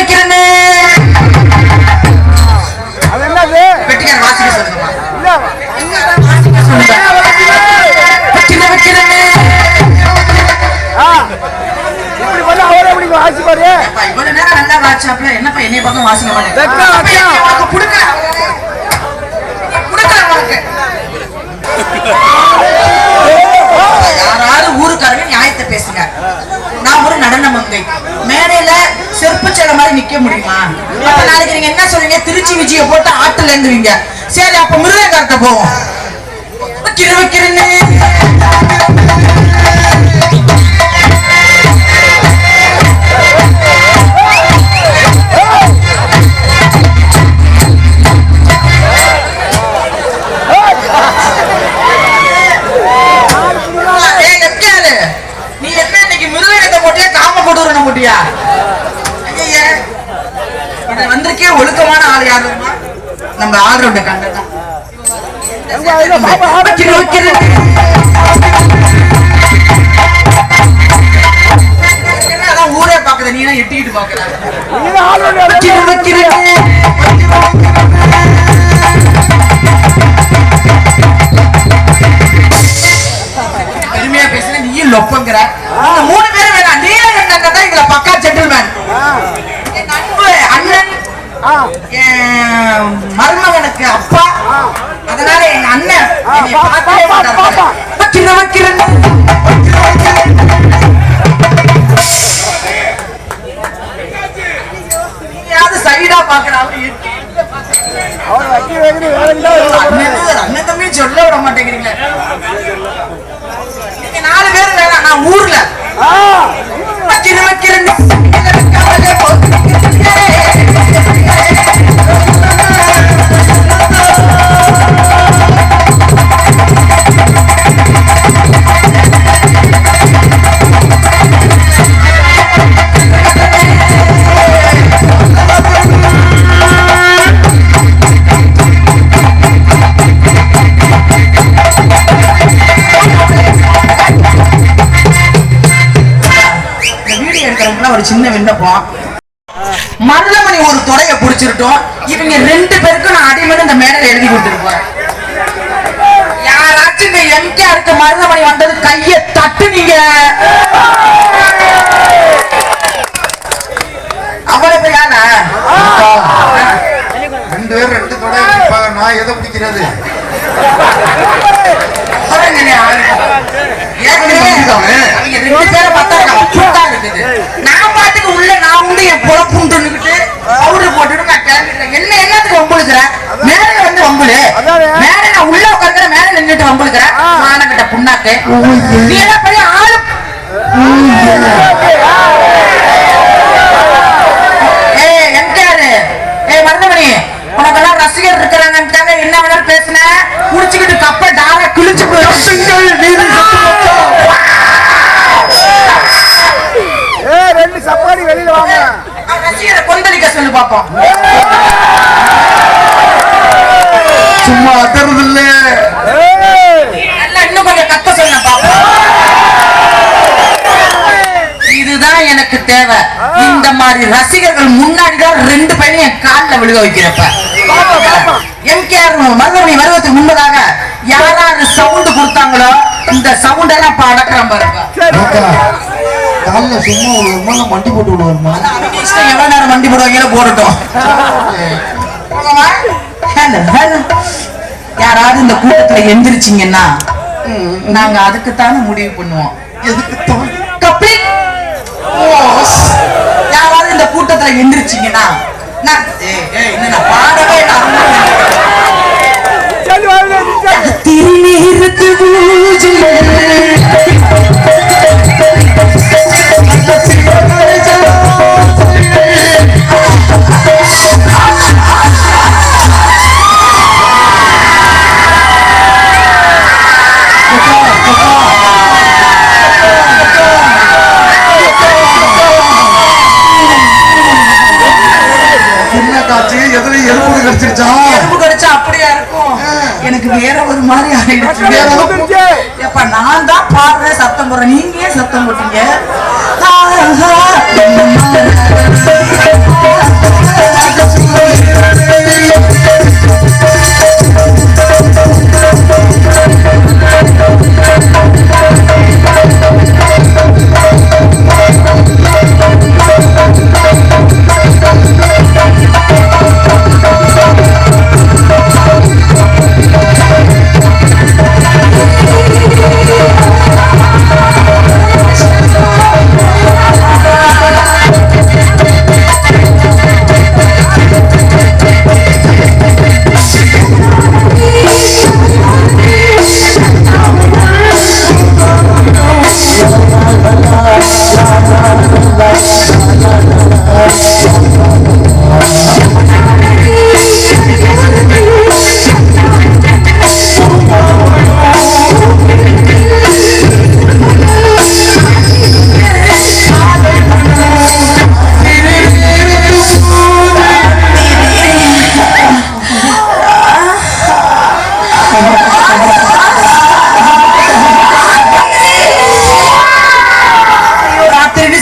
வைக்கிறேன்னு அது என்னது? வெட்டிக்கார வாசிக்க சொல்லுங்கம்மா. இல்ல. வைக்கிற வைக்கிறேன்னு ஆ. இப்படி பண்ணா அவரே எப்படி ஆசி பாரு. அப்பா, இவ்வளவு நேரம் நல்லா வாட்சாப்ல என்னப்பா என்னைய பக்கம் வாசிக்க மாட்டேன்? யாராவது ஊருக்காரங்க நியாயத்தை பேசுங்க. நடன மங்கை மேடையில செருப்பு சேலை மாதிரி நிக்க முடியுமா? அப்ப நாளைக்கு நீங்க என்ன சொல்றீங்க? திருச்சி விஜய போட்டு ஆட்டுல இருந்துவீங்க சரி அப்ப மிருதகாரத்தை போவோம். வைக்கிற வைக்கிறேன்னு கொடூரனை வந்திருக்கே ஒழுக்கமான ஆள் யாரு நம்ம ஆள்றோட கண்டதான் என்ன ஊரே பாக்குற நீ எட்டிக்கிட்டு பாக்குற? ஆள் வேண்டிய வைக்கிற பெருமையா பேசுற நீயும் லொப்பங்கிற இந்த மூணு பேரும் வேணாம் நீலகண்டன் தான் இதுல பக்கா ஜென்டில்மேன் என் அன்பு அண்ணன் ஆ என் மருமகனுக்கு அப்பா. அதனால எங்க அண்ணன் என்னை பார்க்கவே. வைக்கிற வைக்கிறேன் நீயாவது சைடா பாக்குறாங்க அண்ணன் தம்பி சொல்ல விட மாட்டேங்கிறீங்க நீங்க நாலு பேர் வேணாம். நான் ஊர்ல ஒரு சின்ன விண்ணப்பம் மருதமணி ஒரு தொடைய புடிச்சிருட்டோம். இவங்க ரெண்டு பேருக்கும் நான் அடிமனு இந்த மேடையில எழுதி கொடுத்துருப்பேன் யாராச்சும் இந்த எம்கேஆருக்கு மருதமணி வந்தது கைய தட்டுனீங்க. அவ்வளவு யானா ரெண்டு பேரும் ரெண்டு தொடை பிடிப்பாங்க நான் எதை பிடிக்கிறது? நான் பாட்டுக்கு உள்ள நான் உண்டு என் பொழப்புண்டுன்னுகிட்டு powder போட்டுட்டு நான் கிளம்பிடுறேன். என்ன என்னத்துக்கு வம்புழுக்கிறேன்? மேடையில வந்து. அதானே? மேடை நான் உள்ள உட்கார்க்கிறேன், மேடையில நின்னுட்டு வம்புழுக்கிறேன். மானங்கெட்ட புண்ணாக்கு. நீ எல்லாம் பெரிய ஆளு. ஏய், எம்கேஆர், ஏய், மருதமணி, உனக்கெல்லாம் ரசிகர் இருக்கிறாங்கன்னுக்காக என்ன வேணாலும் பேசுன குடிச்சுக்கிட்டு கப்ப டார கிழிச்சு போயிடும் ஏ ரெண்டு சப்பாடி வெளியில வாங்க. ரசிகரை கொந்தளிக்க சொல்லு பாப்போம். சும்மா அக்கறது இல்ல இன்னும் கொஞ்சம் கத்த சொல்ல பாப்போம். இதுதான் எனக்கு தேவை. இந்த மாதிரி ரசிகர்கள் முன்னாடி தான் ரெண்டு பையனையும் என் காலில் விழுக வைக்கிறப்ப. பாப்பா பாப்பா எம்கேஆர் மருதமணி வருவதற்கு முன்பதாக யாராரு சவுண்ட் கொடுத்தாங்களோ இந்த சவுண்ட் எல்லாம் இப்ப அடக்குறான் பாருங்க. காலில் சும்மா ஒரு விமானம் மண்டி போட்டு விடுவாருமா? இஷ்டம். எவ்வளவு நேரம் வண்டி போடுவாங்களோ போடட்டும். யாராவது இந்த கூட்டத்துல எந்திரிச்சிங்கன்னா நாங்க அதுக்குத்தானே முடிவு பண்ணுவோம். யாராவது இந்த கூட்டத்துல எந்திரிச்சிங்கன்னா நான் பாடவே வாங்க சரி திருநீருக்கு என்ன காட்சி கடிச்சிருச்சா கடிச்சா அப்படியா? எனக்கு வேற ஒரு மாதிரி ஆயிடுச்சு. எப்ப நான் தான் பாடுறேன் சத்தம் போடுறேன். நீங்க சத்தம் போட்டீங்க?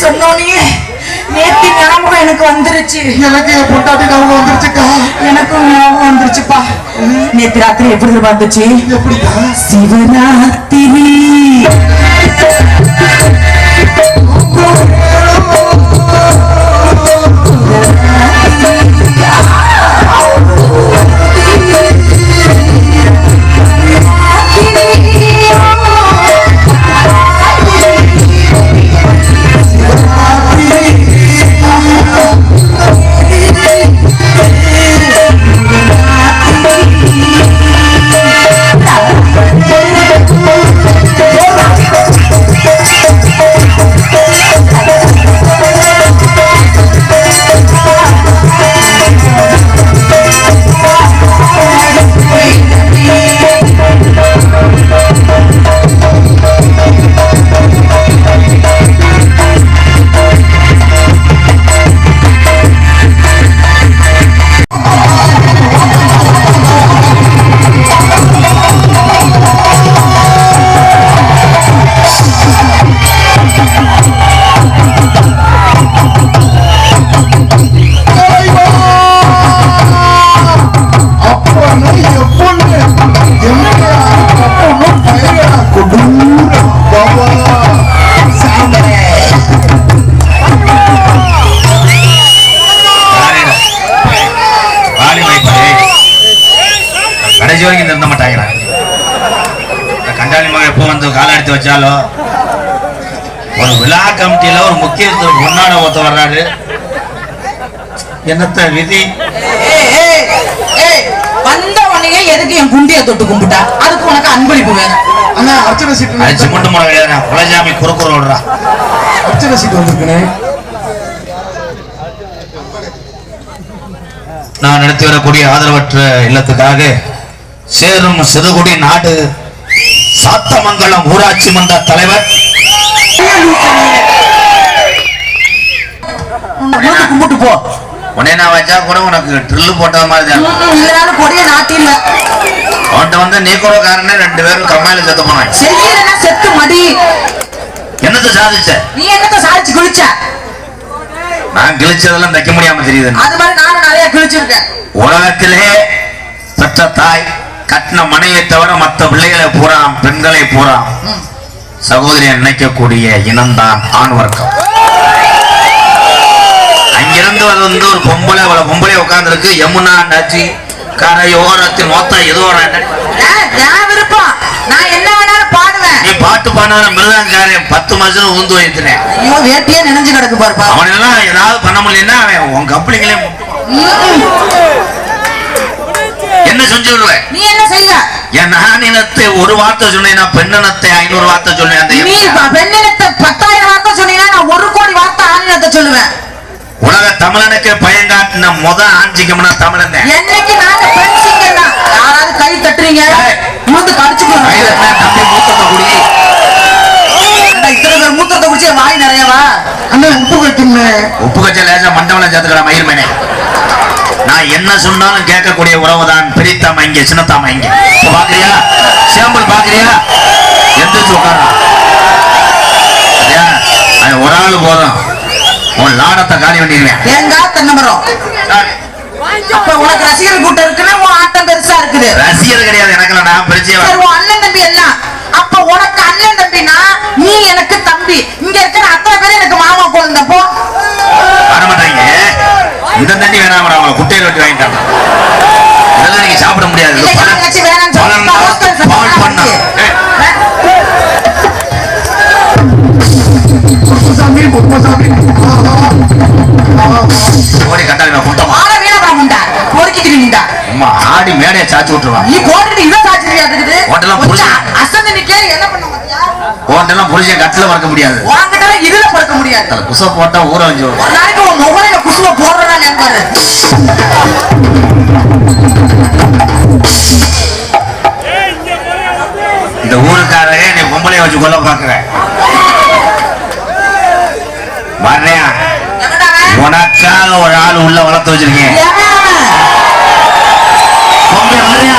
சொன்னோனே நேத்தி ஞாபகம் எனக்கு வந்துருச்சு. எனக்கு என் பொண்டாட்டி ஞாபகம் வந்துருச்சுக்கா. எனக்கும் ஞாபகம் வந்துருச்சுப்பா. நேத்தி ராத்திரி எப்படி வந்துச்சு? எப்படி சிவராத்திரி. ஒரு விழா கமிட்டியில ஒரு முக்கியத்துவம் பொன்னாட ஒருத்த வர்றாரு. என்னத்த விதி? ஏய், ஏய், ஏய், வந்த உடனே எதுக்கு என் குண்டிய தொட்டு கும்பிட்டா? அதுக்கு உனக்கு அன்பளிப்பு வேணும் அண்ணா அர்ச்சனை அது சீட்டு சிமெண்ட் முறை கிடையாது குலஜாமி குறுக்குற விடுறா. அர்ச்சனை சீட்டு வந்திருக்குண்ணே. நான் நடத்தி வரக்கூடிய ஆதரவற்ற இல்லத்துக்காக சேரும் சிறுகுடி நாடு சாத்தமங்கலம் ஊராட்சி மன்ற தலைவர் கும்பிட்டு போ உடனே நான் வச்சா கூட உனக்கு ட்ரில்லு போட்டது மாதிரி தான். ம்ம், இதனால கொடிய நாட்டில அவன்கிட்ட வந்து நீ கூட காரணே ரெண்டு பேரும் கம்மாயில செத்து போனாங்க. செய்யலன்னா செத்து மடி என்னத்தை சாதிச்ச? நீ என்னத்த சாதிச்சு குளிச்ச நான் கிழிச்சதெல்லாம் தைக்க முடியாம தெரியுது. அது மாதிரி நானும் நிறைய கிழிச்சிருக்கேன் உலகத்திலே பெற்ற தாய் கட்டின மனையை தவிர மற்ற பிள்ளைகளை பூரா பெண்களை பூரா. சகோதரியை நினைக்கக்கூடிய இனம்தான் ஆண் வர்க்கம். அங்கிருந்து அது வந்து ஒரு பொம்பளை அவளை பொம்பளை உட்கார்ந்துருக்கு. யமுனா நதி கரையோரத்தின் மொத்த ஏதோ ஒரு அண்ணன். ஏன், என் விருப்பம். நான் என்ன வேணாலும் பாடுவேன். நீ பாட்டு பாடின மிருதங்காரன் பத்து மாசம் ஊந்து வைத்தினேன் ஐயோ வேட்டியே நினைஞ்சு கிடக்கு பாருப்பா அவனெல்லாம் ஏதாவது பண்ண முடியலன்னா அவன் உன் கம்பெனிங்களே என்ன செஞ்சு விடுவேன்? நீ என்ன செய்வ? என் நானினத்தை ஒரு வார்த்தை சொன்னேன் நான் பெண்ணினத்தை ஐநூறு வார்த்தை சொன்னேன் அந்த நீ ப- பெண்ணினத்தை பத்தாயிரம் வார்த்தை சொன்னீங்கன்னா நான் ஒரு கோடி வார்த்தை ஆணினத்தை சொல்லுவேன். உலக தமிழனுக்கு பயங்காட்டின முத ஆஞ்சிக்கம்னா தமிழன். என்னைக்கு நாங்க தான் யாராவது கை தட்டுறீங்க? ஏய். மூந்து கடிச்சு கையில என்ன தம்பி மூத்தத்தை குடி. இத்தனை பேர் மூத்தத்தை குடிச்சு வாய் நிறையவா? அண்ணா உப்பு வைக்கணும்ண்ணே உப்பு கச்ச லேசா மண்டபம் சேர்த்துக்கிற மயிர் மேனே. நான் என்ன சொன்னாலும் கேட்கக்கூடிய உறவு தான் இங்க சின்னத்தாம இங்க பாக்குறியா? சாம்பிள் பாக்குறியா? எந்திரிச்சு உட்காரா? ஒரு ஆள் போதும். உன் லாடத்தை காலி பண்ணிடுவேன் தேங்காய் தென்னை மரம் அப்ப உனக்கு ரசிகர் கூட்டம் இருக்குன்னா உன் ஆட்டம் பெருசா இருக்குது. ரசிகர் கிடையாது எனக்கு நான் பிரிச்சே சரி உன் அண்ணன் தம்பி எல்லாம் அப்ப உனக்கு அண்ணன் தம்பினா நீ எனக்கு தம்பி. இங்க இருக்கிற அத்தனை பேரும் எனக்கு மாமா குழந்தை போ இந்த தண்ணி வேணாம் அவங்கள குட்டையில் வெட்டி வாங்கிட்டாங்க இதெல்லாம் நீங்க சாப்பிட முடியாது. இது கட்டாளி நான் குட்டமா ஆடி மேடையை சாச்சி விட்டுருவான் நீ போட்டுட்டு இதை கொஞ்சம் புடிச்சு. அசந்து நிக்க என்ன பண்ண உன்ட்டெல்லாம் புரிஞ்ச கட்டில மறக்க முடியாது. இதுல பறக்க முடியாது. அதுல குச போட்டா ஊற வச்சு ஒரு நாளைக்கு உன் முகலையில குசும போடுறதா நண்பாரு இந்த ஊருக்காரங்க நீ பொம்பளைய வச்சு கொல்ல பாக்குற வர்றியா உனக்காக ஒரு ஆள் உள்ள வளர்த்து வச்சிருக்கேன். பொம்பளை வர்றியா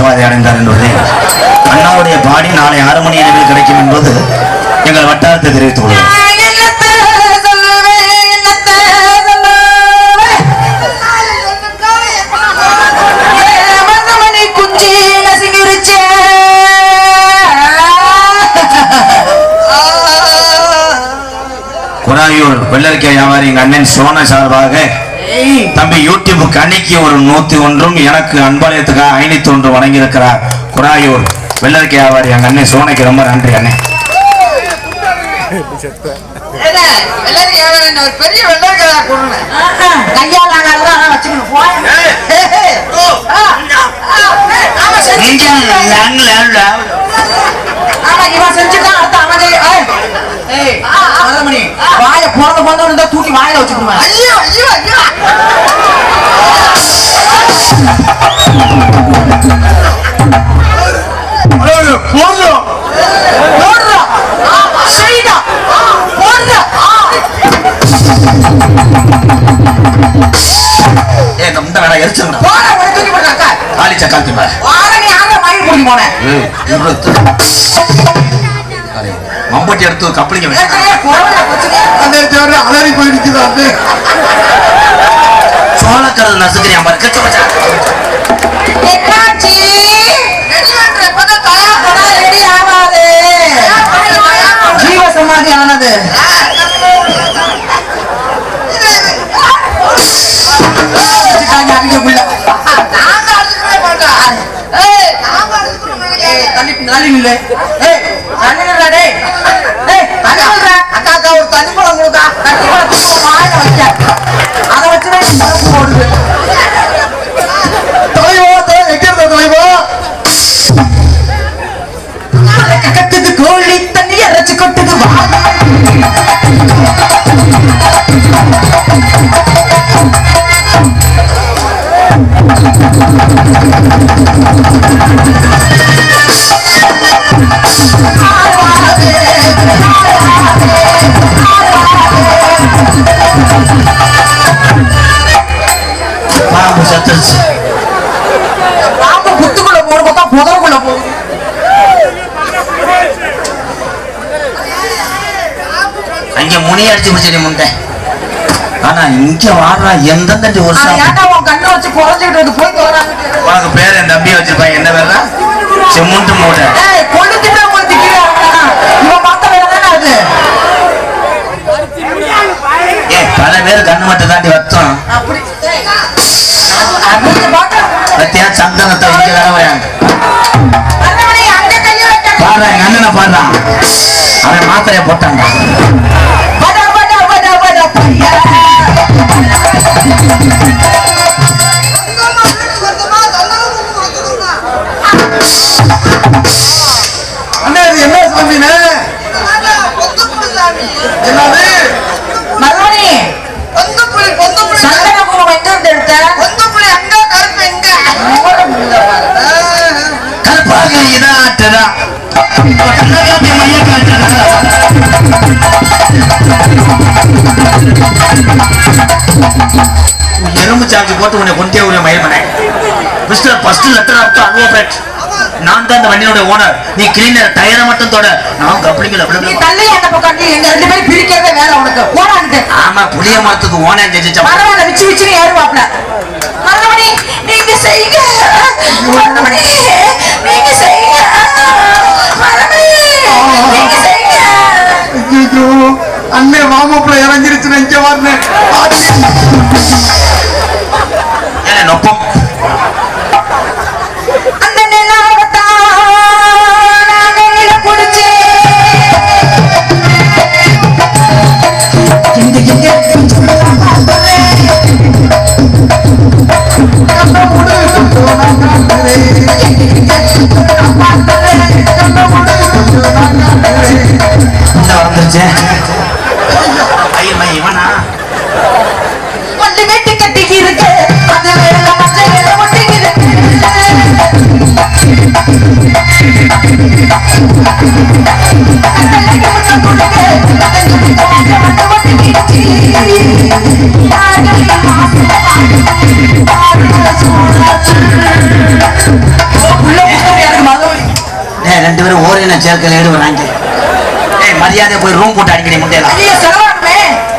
சமாதி அடைந்தார் என்பதை அண்ணாவுடைய பாடி நாளை ஆறு மணி அளவில் கிடைக்கும் என்பது எங்கள் வட்டாரத்தை தெரிவித்துக் கொள்கிறோம் குராயூர் வெள்ளரிக்கை வியாபாரி எங்கள் அண்ணன் சோன சார்பாக தம்பி யூடியூப் கணிக்கு ஒரு நூத்தி ஒன்றும் எனக்கு அன்பாலயத்துக்கு ஐநூத்தி ஒன்று வழங்கியிருக்கிறார் குராயூர் வெள்ளரிக்கை வியாபாரி எங்க அண்ணன் சோனைக்கு ரொம்ப நன்றி ஒரு பெரிய ஆமா. ஆமா, இவன் செஞ்சுட்டான், அடுத்து அவன். ஏய், மருதமணி, வாயை பிறந்த பிறந்த இருந்தா தூக்கி வாயில வச்சுக்கணுமா. ஐயோ ஐயோ ஐயோ. போடுறா. செய்டா போடுறா. ஏ இந்த வேலை எரிச்சுங்கடா போட ஒரு தூக்கி போடுறாக்கா காலி சக்காத்தி மேல வாங்கி பிடிக்க போனேன். மம்பட்டி எடுத்து கப்பலிங்க அலறி போயிடுச்சுதான் அது? சோளக்கரல் நசுக்கிறியா கச்ச நில்லுடா. அக்கா அக்கா ஒரு தண்ணி பழம் கொடுக்கா. தண்ணி குடத்தை அதை வச்சுதான் முனி அடிச்சு பிடிச்சடி முண்டை. ஆனா இங்க வாடுறா எந்தெந்த ஒரு கண்ணை வச்சு இருக்கு? போய் உனக்கு பேர் என் தம்பி வச்சிருப்பாங்க என்ன பேர்ல செம்முண்டு மூட. கொளுத்திட்டு பல பேர் கண்ணு மட்டும் தாண்டி பார்க்க பத்தியா சந்தனத்தை இங்க வேலை வராங்க அண்ணாமணி, அங்க கையை வைக்க. பாடுறா எங்க அண்ணனை பாடுறான் அவன் மாத்திரைய போட்டான்டா. கருப்பாக இதாட்டுதா கண்ணகாட்டி மைய காட்டுதா எறும்பு சார்ஜ் போட்டு உன்னை கொண்டே உரிய மயமனே mister first letter of advocate நான் தான் இந்த வண்டியோட ஓனர் நீ கிளீனர் டயரை மட்டும் தொட. நான் கப்ளிங்கில் நீ தள்ளி அந்த பக்கம் நீ எங்க ரெண்டு பேரும் பிரிக்கிறதே வேலை உனக்கு. போடாது ஆமா புளிய மரத்துக்கு ஓனர் ஜெயிச்சா பரவாயில்ல விச்சு விச்சுன்னு ஏறுவாப்ல வந்துருச்சு ஐயம்மா இவனா? வெட்டி கட்டி இருக்கு அது வேற இருக்கு உள்ள எல்லாம் சேர்க்கல ஏடு வராங்க. ஏய் மரியாதை போய் ரூம் போட்டு அடிக்கடி முட்டையலாம்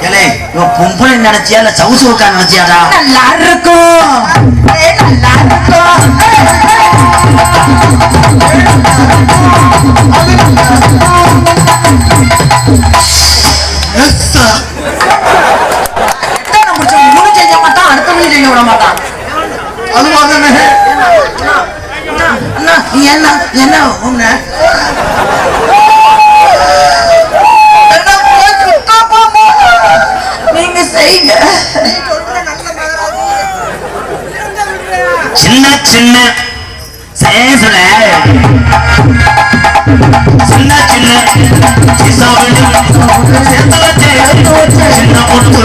ஏலே இவன் பொம்பளை நினைச்சியா இல்ல சவுசு உட்கா நினைச்சியாடா? நல்லா இருக்கும். நல்லா இருக்கும். முடிச்சு மூணு செய்ய மாட்டான் அடுத்தவங்க செய்ய விட மாட்டான் அதுவா தானே அண்ணா நீ என்ன என்ன உன்ன என்ன போய் சுத்தா போமா? நீங்க செய்யுங்க. சின்ன சின்ன. சேசுல சின்ன சின்ன. சிசோடு சேர்த்து வச்சு. சின்ன பொண்ணு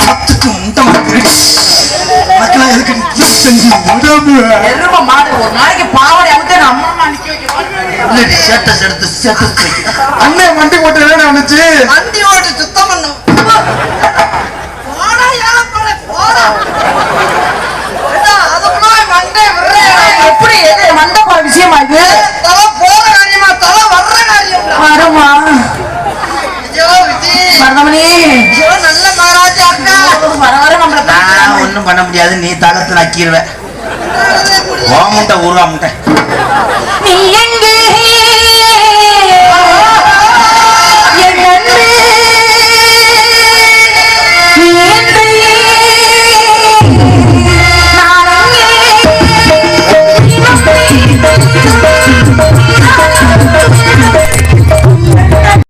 ஆத்துக்கு முண்டமா இருக்கு மக்களா எதுக்கு நீ செஞ்சு உடம்பு எரும மாடு ஒரு நாளைக்கு பாவாடை அவுத்து நான் அம்மா நிக்க வைக்கிறேன் சேட்டஸ் எடுத்து சேட்டஸ் வைக்க அண்ணன் வண்டி போட்டு என்ன நினைச்சு வண்டி ஓட்டு சுத்தம் பண்ணு. போடா ஏழப்பட போடா அதுக்குள்ள மண்டை விடுறேன். எப்படி? எது மண்டை போற விஷயமா இது? தலை போற காரியமா? தலை வர்ற காரியம் வருமா மருதமணி. நல்ல மகாராஜா வர வர நம்மள ஒண்ணும் பண்ண முடியாது. நீ தகத்துல அக்கிடுவேன் ஓ முட்டை ஊருவா முட்டை.